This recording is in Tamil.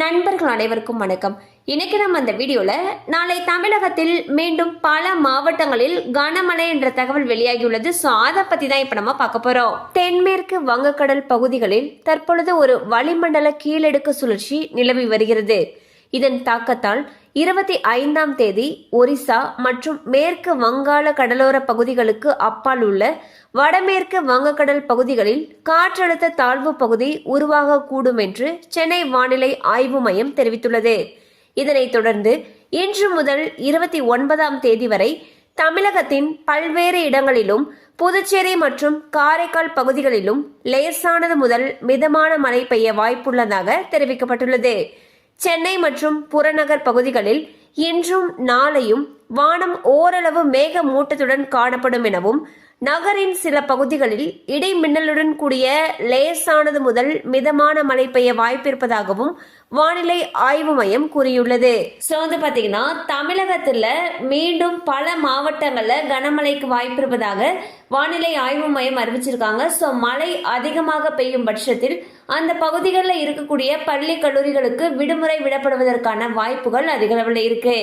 நண்பர்கள் அனைவருக்கும் வணக்கம். இன்னைக்கு நம்ம அந்த வீடியோல நாளை தமிழகத்தில் மீண்டும் பல மாவட்டங்களில் கனமழை என்ற தகவல் வெளியாகியுள்ளது. ஸோ அதை பத்தி தான் இப்ப நம்ம பார்க்க போறோம். தென்மேற்கு வங்கக்கடல் பகுதிகளில் தற்பொழுது ஒரு வளிமண்டல கீழடுக்கு சுழற்சி நிலவி வருகிறது. இதன் தாக்கத்தால் இருபத்தி ஐந்தாம் தேதி ஒரிசா மற்றும் மேற்கு வங்காள கடலோர பகுதிகளுக்கு அப்பால் உள்ள வடமேற்கு வங்கக்கடல் பகுதிகளில் காற்றழுத்த தாழ்வு பகுதி உருவாகக்கூடும் என்று சென்னை வானிலை ஆய்வு மையம் தெரிவித்துள்ளது. இதனைத் தொடர்ந்து இன்று முதல் இருபத்தி ஒன்பதாம் தேதி வரை தமிழகத்தின் பல்வேறு இடங்களிலும் புதுச்சேரி மற்றும் காரைக்கால் பகுதிகளிலும் லேசானது முதல் மிதமான மழை பெய்ய வாய்ப்புள்ளதாக தெரிவிக்கப்பட்டுள்ளது. சென்னை மற்றும் புறநகர் பகுதிகளில் இன்றும் நாளையும் வானம் ஓரளவு மேகமூட்டத்துடன் காணப்படும் எனவும் நகரின் சில பகுதிகளில் இடைமின்னலுடன் கூடிய லேசானது முதல் மிதமான மழை பெய்ய வாய்ப்பிருப்பதாகவும் வானிலை ஆய்வு மையம் கூறியுள்ளது. ஸோ வந்து பார்த்தீங்கன்னா தமிழகத்தில் மீண்டும் பல மாவட்டங்களில் கனமழைக்கு வாய்ப்பிருப்பதாக வானிலை ஆய்வு மையம் அறிவிச்சிருக்காங்க. ஸோ மழை அதிகமாக பெய்யும் பட்சத்தில் அந்த பகுதிகளில் இருக்கக்கூடிய பள்ளி கல்லூரிகளுக்கு விடுமுறை விடப்படுவதற்கான வாய்ப்புகள் அதிகளவில் இருக்குது